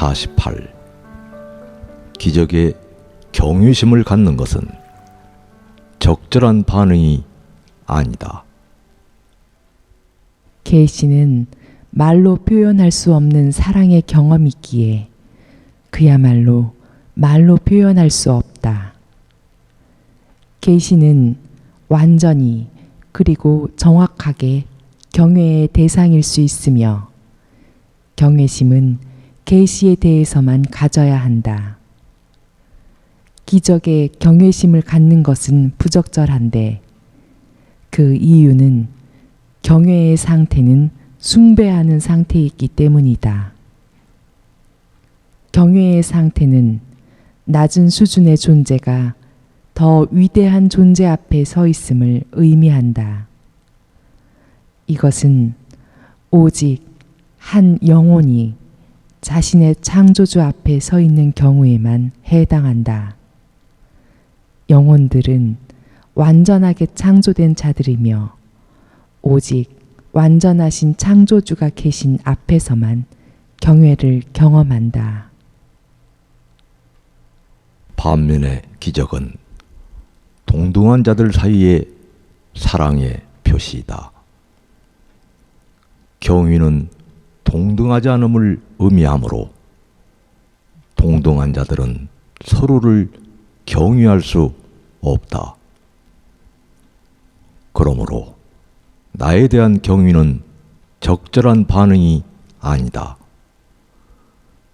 48. 기적에 경외심을 갖는 것은 적절한 반응이 아니다. 계시는 말로 표현할 수 없는 사랑의 경험이기에 그야말로 말로 표현할 수 없다. 계시는 완전히 그리고 정확하게 경외의 대상일 수 있으며 경외심은 계시에 대해서만 가져야 한다. 기적에 경외심을 갖는 것은 부적절한데 그 이유는 경외의 상태는 숭배하는 상태이기 때문이다. 경외의 상태는 낮은 수준의 존재가 더 위대한 존재 앞에 서 있음을 의미한다. 이것은 오직 한 영혼이 자신의 창조주 앞에 서 있는 경우에만 해당한다. 영혼들은 완전하게 창조된 자들이며 오직 완전하신 창조주가 계신 앞에서만 경외를 경험한다. 반면에 기적은 동등한 자들 사이의 사랑의 표시이다. 경위는 동등하지 않음을 의미하므로 동등한 자들은 서로를 경외할 수 없다. 그러므로 나에 대한 경위는 적절한 반응이 아니다.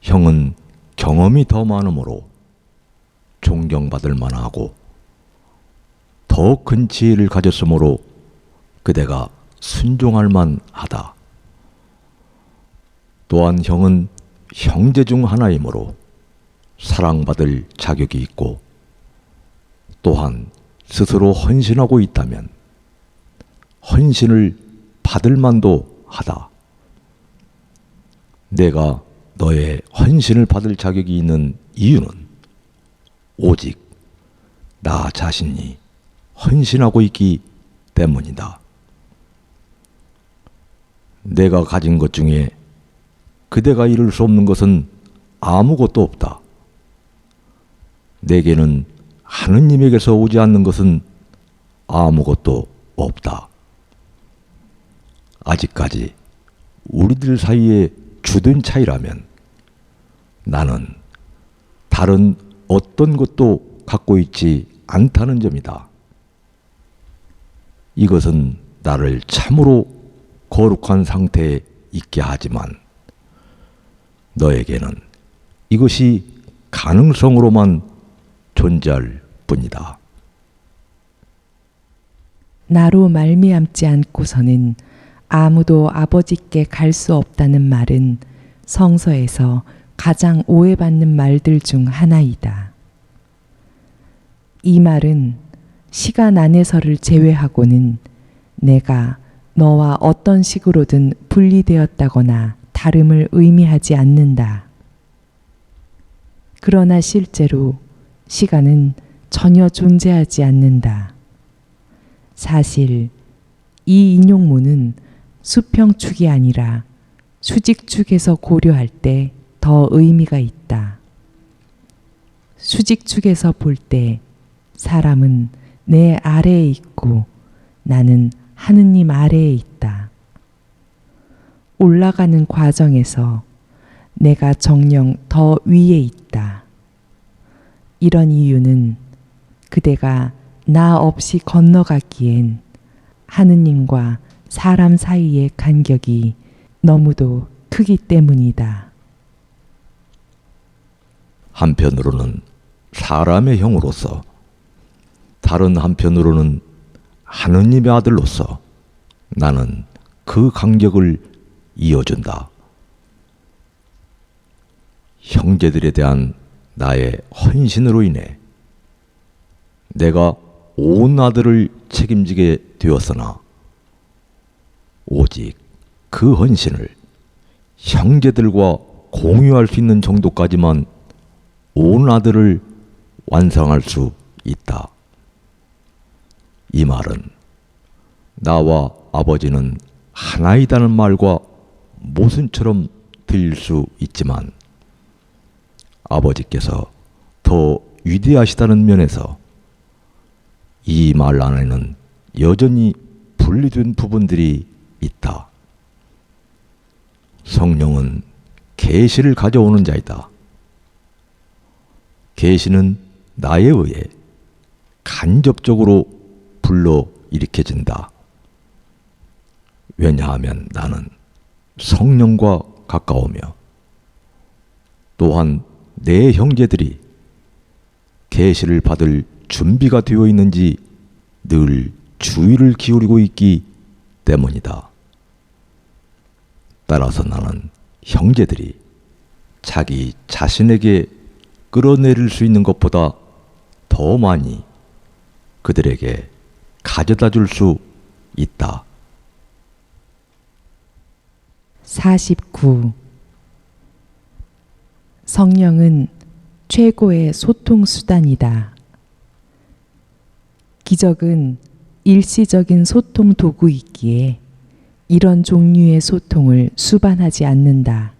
형은 경험이 더 많으므로 존경받을 만하고 더 큰 지혜를 가졌으므로 그대가 순종할 만하다. 또한 형은 형제 중 하나이므로 사랑받을 자격이 있고 또한 스스로 헌신하고 있다면 헌신을 받을 만도 하다. 내가 너의 헌신을 받을 자격이 있는 이유는 오직 나 자신이 헌신하고 있기 때문이다. 내가 가진 것 중에 그대가 이룰 수 없는 것은 아무것도 없다. 내게는 하느님에게서 오지 않는 것은 아무것도 없다. 아직까지 우리들 사이에 주된 차이라면 나는 다른 어떤 것도 갖고 있지 않다는 점이다. 이것은 나를 참으로 거룩한 상태에 있게 하지만 너에게는 이것이 가능성으로만 존재할 뿐이다. 나로 말미암지 않고서는 아무도 아버지께 갈 수 없다는 말은 성서에서 가장 오해받는 말들 중 하나이다. 이 말은 시간 안에서를 제외하고는 내가 너와 어떤 식으로든 분리되었다거나 다름을 의미하지 않는다. 그러나 실제로 시간은 전혀 존재하지 않는다. 사실 이 인용문은 수평축이 아니라 수직축에서 고려할 때 더 의미가 있다. 수직축에서 볼 때 사람은 내 아래에 있고 나는 하느님 아래에 있다. 올라가는 과정에서 내가 정령 더 위에 있다. 이런 이유는 그대가 나 없이 건너가기엔 하느님과 사람 사이의 간격이 너무도 크기 때문이다. 한편으로는 사람의 형으로서 다른 한편으로는 하느님의 아들로서 나는 그 간격을 이어준다. 형제들에 대한 나의 헌신으로 인해 내가 온 아들을 책임지게 되었으나 오직 그 헌신을 형제들과 공유할 수 있는 정도까지만 온 아들을 완성할 수 있다. 이 말은 나와 아버지는 하나이다는 말과 모순처럼 들릴 수 있지만 아버지께서 더 위대하시다는 면에서 이 말 안에는 여전히 분리된 부분들이 있다. 성령은 계시를 가져오는 자이다. 계시는 나에 의해 간접적으로 불러 일으켜진다. 왜냐하면 나는 성령과 가까우며 또한 내 형제들이 계시를 받을 준비가 되어 있는지 늘 주의를 기울이고 있기 때문이다. 따라서 나는 형제들이 자기 자신에게 끌어내릴 수 있는 것보다 더 많이 그들에게 가져다 줄 수 있다. 49. 성령은 최고의 소통 수단이다. 기적은 일시적인 소통 도구이기에 이런 종류의 소통을 수반하지 않는다.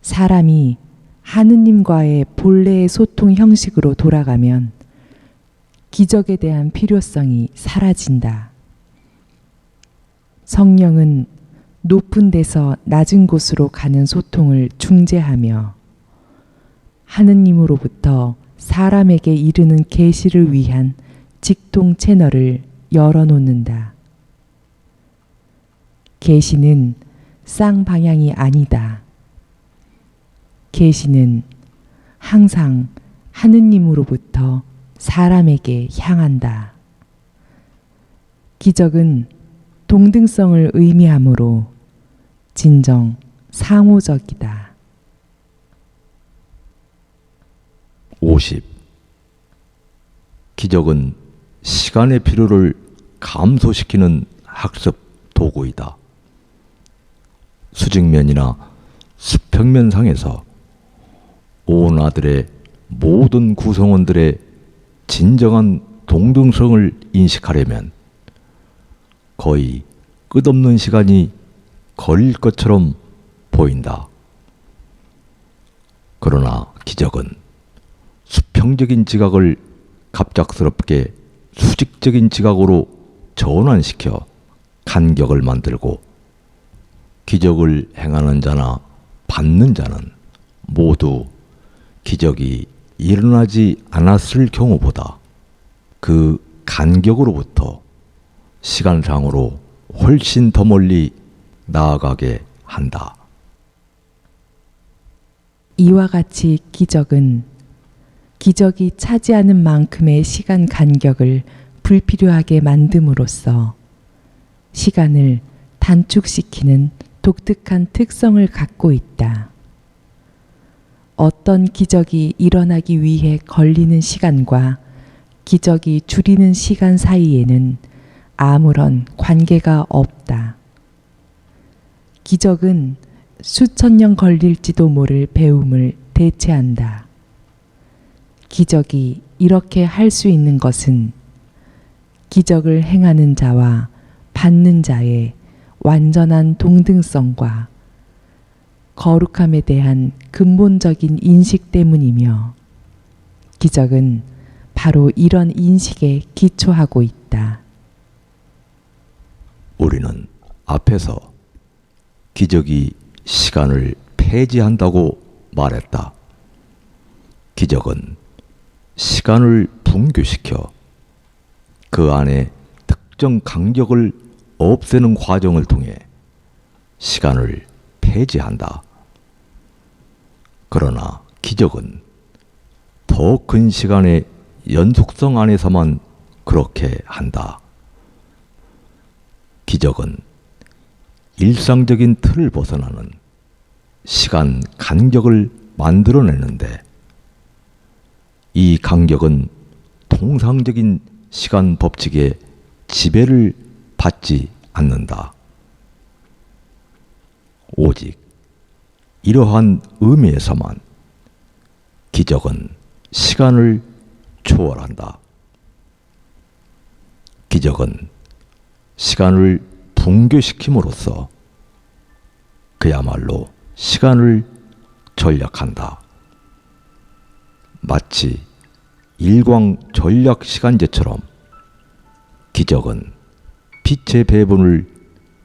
사람이 하느님과의 본래의 소통 형식으로 돌아가면 기적에 대한 필요성이 사라진다. 성령은 높은 데서 낮은 곳으로 가는 소통을 중재하며 하느님으로부터 사람에게 이르는 계시를 위한 직통 채널을 열어놓는다. 계시는 쌍방향이 아니다. 계시는 항상 하느님으로부터 사람에게 향한다. 기적은 동등성을 의미하므로 진정 상호적이다. 50. 기적은 시간의 필요를 감소시키는 학습 도구이다. 수직면이나 수평면상에서 온 아들의 모든 구성원들의 진정한 동등성을 인식하려면 거의 끝없는 시간이 걸릴 것처럼 보인다. 그러나 기적은 수평적인 지각을 갑작스럽게 수직적인 지각으로 전환시켜 간격을 만들고 기적을 행하는 자나 받는 자는 모두 기적이 일어나지 않았을 경우보다 그 간격으로부터 시간상으로 훨씬 더 멀리 나아가게 한다. 이와 같이 기적은 기적이 차지하는 만큼의 시간 간격을 불필요하게 만듦으로써 시간을 단축시키는 독특한 특성을 갖고 있다. 어떤 기적이 일어나기 위해 걸리는 시간과 기적이 줄이는 시간 사이에는 아무런 관계가 없다. 기적은 수천 년 걸릴지도 모를 배움을 대체한다. 기적이 이렇게 할 수 있는 것은 기적을 행하는 자와 받는 자의 완전한 동등성과 거룩함에 대한 근본적인 인식 때문이며 기적은 바로 이런 인식에 기초하고 있다. 우리는 앞에서 기적이 시간을 폐지한다고 말했다. 기적은 시간을 붕괴시켜 그 안에 특정 간격을 없애는 과정을 통해 시간을 폐지한다. 그러나 기적은 더 큰 시간의 연속성 안에서만 그렇게 한다. 기적은 일상적인 틀을 벗어나는 시간 간격을 만들어내는데 이 간격은 통상적인 시간 법칙에 지배를 받지 않는다. 오직 이러한 의미에서만 기적은 시간을 초월한다. 기적은 시간을 붕괴시킴으로써 그야말로 시간을 전략한다. 마치 일광 전략 시간제처럼 기적은 빛의 배분을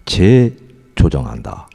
재조정한다.